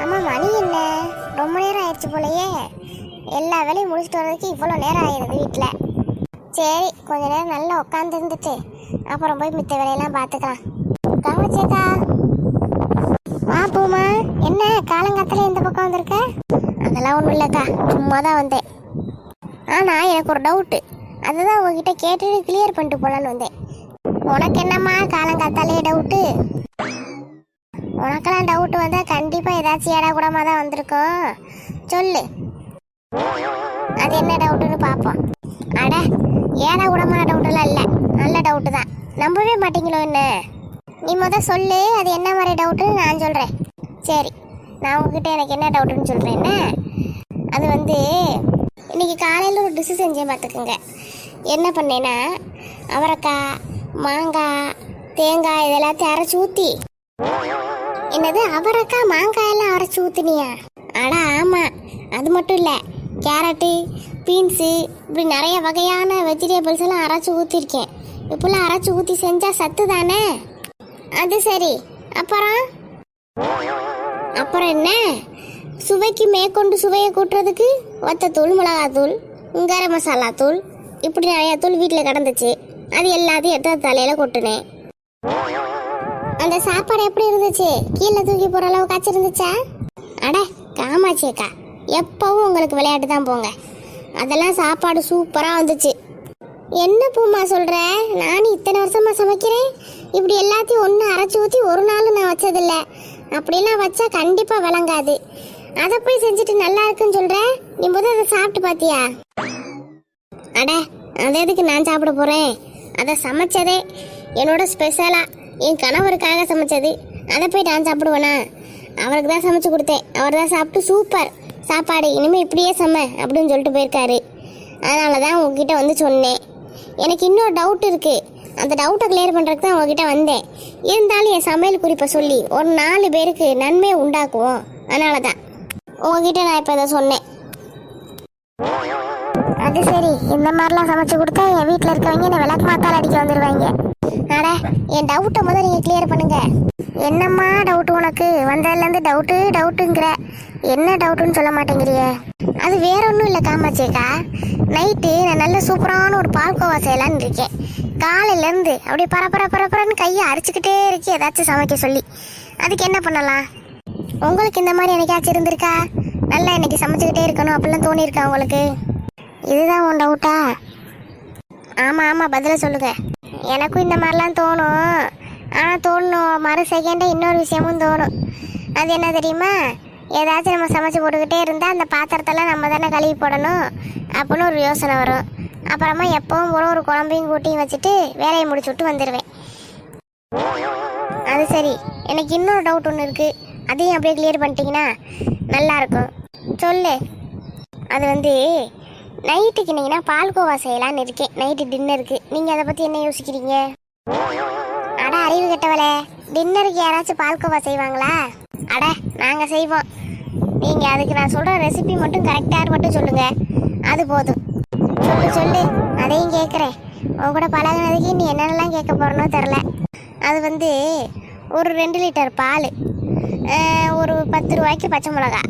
ஆமாம் மணி என்ன? ரொம்ப நேரம் ஆயிடுச்சு போலயே. எல்லா வேலையும் முடிச்சுட்டு வர்றதுக்கு இவ்வளோ நேரம் ஆயிடுது வீட்டில் சரி கொஞ்ச நேரம் நல்லா உட்காந்து இருந்துட்டு அப்புறம் போய் மித்த வேலையெல்லாம் பார்த்துக்கலாம். கவனிச்சேக்கா வா பூமா. என்ன காலங்காத்தில் இந்த பக்கம் வந்திருக்க? அதெல்லாம் ஒன்றும் இல்லைக்கா சும்மா தான் வந்தேன். ஆனால் எனக்கு ஒரு டவுட்டு அதுதான் உங்ககிட்ட கேட்டுட்டு கிளியர் பண்ணிட்டு போலான்னு வந்தேன். உனக்கு என்னம்மா காலங்காத்தாலே டவுட்டு உனக்கெல்லாம் டவுட் வந்தால் கண்டிப்பாக ஏதாச்சும் ஏடா கூடமாக தான் வந்திருக்கோம். சொல்லு. அது என்ன டவுட்டுன்னு பார்ப்போம் அட ஏடா கூடமான டவுட்டெல்லாம் இல்லை. நல்ல டவுட்டு தான். நம்பவே மாட்டீங்களோ என்ன? நீ முத சொல்லு அது என்ன மாதிரி டவுட்டுன்னு நான் சொல்கிறேன் சரி நான் உங்ககிட்ட எனக்கு என்ன டவுட்டுன்னு சொல்கிறேன்னா அது வந்து இன்னைக்கு காலையில் ஒரு டிஷ்ஷு செஞ்சேன் பார்த்துக்குங்க என்ன பண்ணேன்னா அவரைக்காய் மாங்காய் தேங்காய் இதெல்லாத்தையும் அரைச்சி ஊற்றி என்னது அவரைக்காய் மாங்காய் எல்லாம் அரைச்சி ஊத்துனியா? அட ஆமாம் அது மட்டும் இல்லை கேரட்டு பீன்ஸு இப்படி நிறைய வகையான வெஜிடபிள்ஸ் எல்லாம் அரைச்சி ஊற்றிருக்கேன் இப்போல்லாம் அரைச்சி ஊற்றி செஞ்சால் சத்து தானே? அது சரி. அப்புறம்? அப்புறம் என்ன? சுவைக்கு மேற்கொண்டு சுவையை கூட்டுறதுக்கு வத்தத்தூள் மிளகாத்தூள் கரம் மசாலா தூள் இப்படி நிறையா தூள் வீட்டில் கிடந்துச்சு. அது எல்லாத்தையும் எடுத்து தலையில் கொட்டினேன். அந்த சாப்பாடு எப்படி இருந்துச்சு? கீழே தூக்கி போற அளவுக்கு இருந்துச்சா? அட அக்கா எப்பவும் உங்களுக்கு விளையாட்டு தான் போங்க. அதெல்லாம் சாப்பாடு சூப்பராக வந்துச்சு. என்ன பூமா சொல்ற? நானும் இத்தனை வருஷமா சமைக்கிறேன். இப்படி எல்லாத்தையும் ஒன்று அரைச்சி ஊற்றி ஒரு நாள் நான் வச்சதில்ல. அப்படிலாம் வச்சா கண்டிப்பாக விளங்காது. அதை போய் செஞ்சுட்டு நல்லா இருக்குன்னு சொல்ற? நீ முதல் அதை சாப்பிட்டு பார்த்தியா அட அது எதுக்கு நான் சாப்பிட போறேன்? அதை சமைச்சதே என்னோட ஸ்பெஷலாக என் கணவருக்காக சமைச்சது. அதை போய் நான் சாப்பிடுவேனா? அவருக்கு தான் சமைச்சு கொடுத்தேன். அவர் தான் சாப்பிட்டு சூப்பர் சாப்பாடு இனிமேல் இப்படியே சம அப்படின்னு சொல்லிட்டு போயிருக்காரு. அதனால தான் உங்ககிட்ட வந்து சொன்னேன். எனக்கு இன்னொரு டவுட் இருக்குது அந்த டவுட்டை கிளியர் பண்ணுறதுக்கு தான் உங்ககிட்ட வந்தேன். இருந்தாலும் என் சமையல் குறிப்பை சொல்லி ஒரு நாலு பேருக்கு நன்மையை உண்டாக்குவோம். அதனால தான் உங்ககிட்ட நான் இப்போ இதை சொன்னேன். அது சரி. இந்த மாதிரிலாம் சமைச்சு கொடுத்தா என் வீட்டில் இருக்கவங்க என்ன விளக்கு மாத்தால் அடிக்க வந்துடுவாங்க அட என் டவுட்டை முதல்ல நீங்கள் கிளியர் பண்ணுங்க. என்னம்மா டவுட் உனக்கு? வந்ததுலேருந்து டவுட்டு டவுட்டுங்கிற என்ன டவுட்டுன்னு சொல்ல மாட்டேங்கிறியே? அது வேற ஒன்றும் இல்லை காமாச்சேக்கா நைட்டு நான் நல்ல சூப்பரான ஒரு பால்கோவா செய்யலான்னு இருக்கேன். காலையிலேருந்து அப்படியே பரபர பரப்பரன்னு கையை அரைச்சிக்கிட்டே இருக்கே. ஏதாச்சும் சமைக்க சொல்லி. அதுக்கு என்ன பண்ணலாம்? உங்களுக்கு இந்த மாதிரி என்னைக்காச்சும் இருந்திருக்கா? நல்லா இன்னைக்கு சமைச்சுக்கிட்டே இருக்கணும். அப்படிலாம் தோணியிருக்கா உங்களுக்கு? இதுதான் உன் டவுட்டா ஆமாம் ஆமாம் பதில சொல்லுங்கள் எனக்கும் இந்த மாதிரிலாம் தோணும். ஆனால் தோணும். மறு செகண்டே இன்னொரு விஷயமும் தோணும். அது என்ன தெரியுமா? ஏதாச்சும் நம்ம சமைச்சு போட்டுக்கிட்டே இருந்தால் அந்த பாத்திரத்தெல்லாம் நம்ம தானே கழுவி போடணும் அப்படின்னு ஒரு யோசனை வரும். அப்புறமா எப்பவும் போல ஒரு குழம்பையும் கூட்டியும் வச்சுட்டு வேலையை முடிச்சு விட்டு வந்துடுவேன் அது சரி. எனக்கு இன்னொரு டவுட் ஒன்று இருக்குது அதையும் அப்படியே கிளியர் பண்ணிட்டீங்கன்னா நல்லாயிருக்கும் சொல்லு. அது வந்து நைட்டுக்கு நீங்கள் பால்கோவா செய்யலான்னு இருக்கேன். நைட்டு டின்னருக்கு நீங்கள் அதை பற்றி என்ன யோசிக்கிறீங்க? அட அறிவு கெட்டவளே. டின்னருக்கு யாராச்சும் பால்கோவா செய்வாங்களா? அட நாங்கள் செய்வோம். நீங்கள் அதுக்கு நான் சொல்கிற ரெசிபி மட்டும் கரெக்டாக மட்டும் சொல்லுங்கள் அது போதும். சொல்லு சொல்லு. அதையும் கேட்குறேன் உன் கூட பழகினதுக்கு நீ என்னென்னலாம் கேட்க போகிறனோ தெரில அது வந்து ஒரு ரெண்டு லிட்டர் பால் ஒரு பத்து ரூபாய்க்கு பச்சை மிளகா.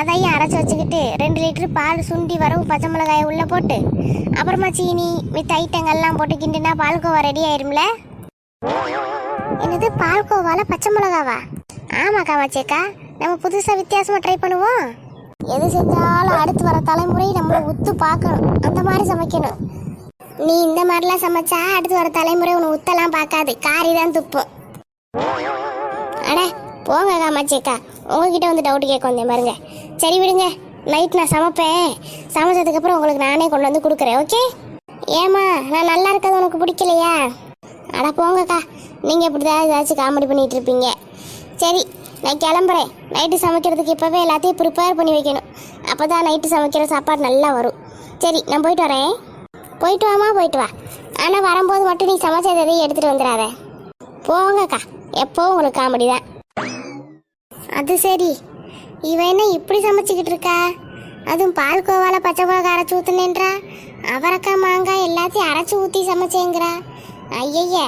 அதையும் அரைச்சி வச்சுக்கிட்டு ரெண்டு லிட்டர் பால் சுண்டி வரவு பச்சை மிளகாயை உள்ளே போட்டு அப்புறமா சீனி மித்த ஐட்டங்கள்லாம் போட்டு கிண்டினா பால்கோவா ரெடி ஆயிரும்ல? என்னது பால்கோவால பச்சை மிளகாவா? ஆமாக்கா மச்சேக்கா நம்ம புதுசாக வித்தியாசமாக ட்ரை பண்ணுவோம். எது செஞ்சாலும் அடுத்து வர தலைமுறை நம்மளை உத்து பார்க்கணும். அந்த மாதிரி சமைக்கணும். நீ இந்த மாதிரிலாம் சமைச்சா அடுத்து வர தலைமுறை உன்னை உத்தெல்லாம் பார்க்காது. காரி தான் துப்பும் அட போங்கக்கா காமாச்சேக்கா உங்ககிட்ட வந்து டவுட் கேட்க வந்தேன் பாருங்க. சரி விடுங்க. நைட் நான் சமைப்பேன். சமைச்சதுக்கப்புறம் உங்களுக்கு நானே கொண்டு வந்து கொடுக்குறேன் ஓகே ஏமா நான் நல்லா இருக்கிறது உனக்கு பிடிக்கலையா? அட போங்கக்கா. நீங்கள் இப்படி தான் ஏதாச்சும் காமெடி பண்ணிகிட்டு இருப்பீங்க. சரி நான் கிளம்புறேன். நைட்டு சமைக்கிறதுக்கு இப்போவே எல்லாத்தையும் ப்ரிப்பேர் பண்ணி வைக்கணும். அப்போ தான் நைட்டு சமைக்கிற சாப்பாடு நல்லா வரும். சரி நான் போயிட்டு வரேன். போயிட்டு வாமா போயிட்டு வா. ஆனால் வரும்போது மட்டும் நீ சமைச்சது எடுத்துகிட்டு வந்துடாத. போங்கக்கா. எப்போவும் உங்களுக்கு காமெடி தான். அது சரி. இவ என்ன இப்படி சமைச்சுக்கிட்டு இருக்கா? அதுவும் பால் கோவால பச்சை மிளகா அரைச்சி ஊத்துனேன்றா? அவரைக்காய் மாங்காய் எல்லாத்தையும் அரைச்சி ஊற்றி சமைச்சேங்கிறா. ஐயய்ய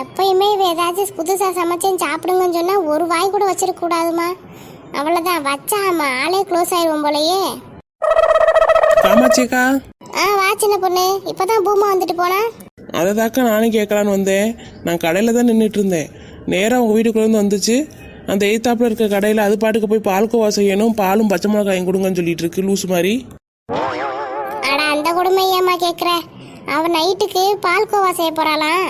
எப்பயுமே இவ ஏதாச்சும் புதுசாக சமைச்சேன் சாப்பிடுங்கன்னு சொன்னால் ஒரு வாய் கூட வச்சிருக்க கூடாதுமா. அவ்வளோதான் வச்சா ஆமா ஆளே க்ளோஸ் ஆயிடுவோம் போலயே. காமாட்சிக்கா ஆ வா சின்ன பொண்ணு இப்பதான் பூமா வந்துட்டு போனா? அதை தாக்கா நானும் கேட்கலான்னு வந்தேன். நான் கடையில் தான் நின்றுட்டு இருந்தேன் நேராக உங்கள் வீட்டுக்குள்ளேருந்து வந்துச்சு. அந்த எய்த்தாப்பில் இருக்க கடையில் அது பாட்டுக்கு போய் பால்கோவா செய்யணும் பாலும் பச்சை மிளகாயும் கொடுங்கன்னு சொல்லிட்டு இருக்கு லூஸ் மாதிரி. அட அந்த கொடுமை ஏமா கேட்குற அவன் நைட்டுக்கு பால்கோவா செய்ய போறாளாம்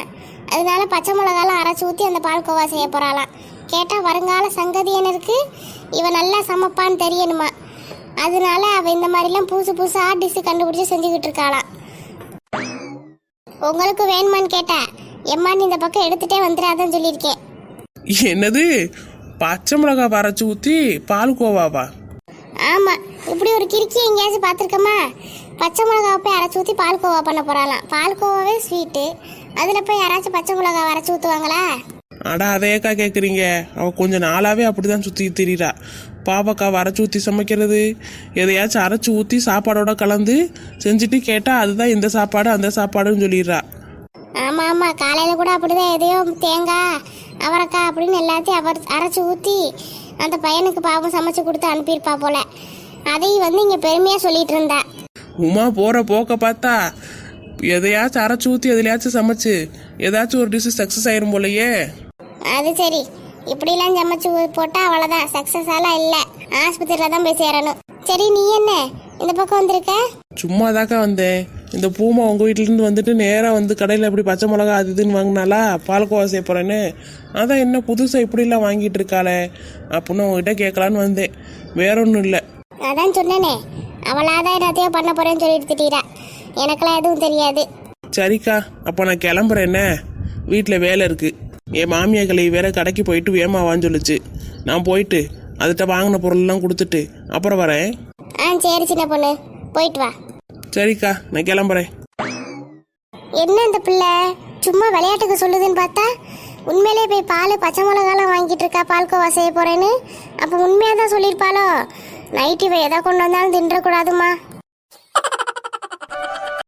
அதனால பச்சை மிளகாலாம் அரைச்சி ஊற்றி அந்த பால்கோவா செய்ய போறாளாம் கேட்டால் வருங்கால சங்கதியனருக்கு இவன் நல்லா சமைப்பான்னு தெரியணுமா? அதனால அவள் இந்த மாதிரிலாம் புதுசு புதுசாக டிஷ்ஷு கண்டுபிடிச்சி செஞ்சுக்கிட்டு இருக்காளாம் உங்களுக்கு வேணுமான்னு கேட்டேன் எம்மான்னு இந்த பக்கம் எடுத்துட்டே வந்துடாதன்னு சொல்லியிருக்கேன். என்னது? பச்சை மிளகா அரைச்சி ஊற்றி பால்கோவாவா ஆமா இப்படி ஒரு கிறுக்கி எங்கேயாச்சும் பார்த்துருக்கோமா? பச்சை மிளகாவை போய் அரைச்சி ஊற்றி பால்கோவா பண்ண போறாளாம். பால்கோவாவே ஸ்வீட்டு அதில் போய் யாராச்சும் பச்சை மிளகாவை அரைச்சி ஊற்றுவாங்களா அடா அதையேக்கா கேட்குறீங்க அவள் கொஞ்சம் நாளாகவே அப்படி தான் சுற்றி திரியிறா பாவக்காவை அரைச்சி ஊற்றி சமைக்கிறது. எதையாச்சும் அரைச்சி ஊற்றி சாப்பாடோட கலந்து செஞ்சுட்டு கேட்டால் அதுதான் இந்த சாப்பாடு அந்த சாப்பாடுன்னு சொல்லிடுறா. ஆமா ஆமா காலையில கூட அப்படிதான் எதையோ தேங்காய் அவரைக்காய் அப்படின்னு எல்லாத்தையும் அவர் அரைச்சி ஊற்றி அந்த பையனுக்கு பாவம் சமைச்சு கொடுத்து அனுப்பியிருப்பா போல. அதையும் வந்து இங்கே பெருமையாக சொல்லிட்டு இருந்தா. உமா போகிற போக்க பார்த்தா எதையாச்சும் அரைச்சி ஊற்றி எதுலையாச்சும் சமைச்சு ஏதாச்சும் ஒரு டிஷ்ஷு சக்ஸஸ் ஆயிரும் போலயே. அது சரி. இப்படிலாம் சமைச்சு போட்டால் அவ்வளோதான் சக்ஸஸ் எல்லாம் இல்லை. ஆஸ்பத்திரியில் தான் போய் சேரணும். சரி நீ என்ன? இந்த பக்கம் வந்திருக்க? சும்மா தாக்கா வந்தேன். இந்த பூமா உங்கள் வீட்டிலேருந்து வந்துட்டு நேராக வந்து கடையில் எப்படி பச்சை மிளகா அது இதுன்னு வாங்கினாலா பால்கோவா செய்ய போகிறேன்னு அதான் என்ன புதுசாக இப்படிலாம் வாங்கிட்டு இருக்காளே அப்படின்னு உங்ககிட்ட கேட்கலான்னு வந்தேன். வேற ஒன்றும் இல்லை. அதான் சொன்னேனே அவளாதான் என்னத்தையோ பண்ண போறேன்னு சொல்லிட்டு திட்டீரா எனக்கெல்லாம் எதுவும் தெரியாது. சரிக்கா அப்போ நான் கிளம்புறேன் என்ன? வீட்டில் வேலை இருக்குது என் மாமியா கிளை வேற கடைக்கு போயிட்டு வேமாவான்னு சொல்லுச்சு. நான் போயிட்டு அதுகிட்ட வாங்கின பொருள்லாம் கொடுத்துட்டு அப்புறம் வரேன். ஆ சரி சின்ன பொண்ணு. போயிட்டு வா. சரிக்கா நான் கிளம்புறேன். என்ன இந்த பிள்ளை? சும்மா விளையாட்டுக்கு சொல்லுதுன்னு பார்த்தா உண்மையிலே போய் பால் பச்சை மிளகாலாம் வாங்கிட்டு இருக்கா பால்கோவா செய்ய போறேன்னு. அப்போ உண்மையாக தான் சொல்லியிருப்பாளோ? நைட்டு இவன் எதை கொண்டு வந்தாலும் தின்றக்கூடாதுமா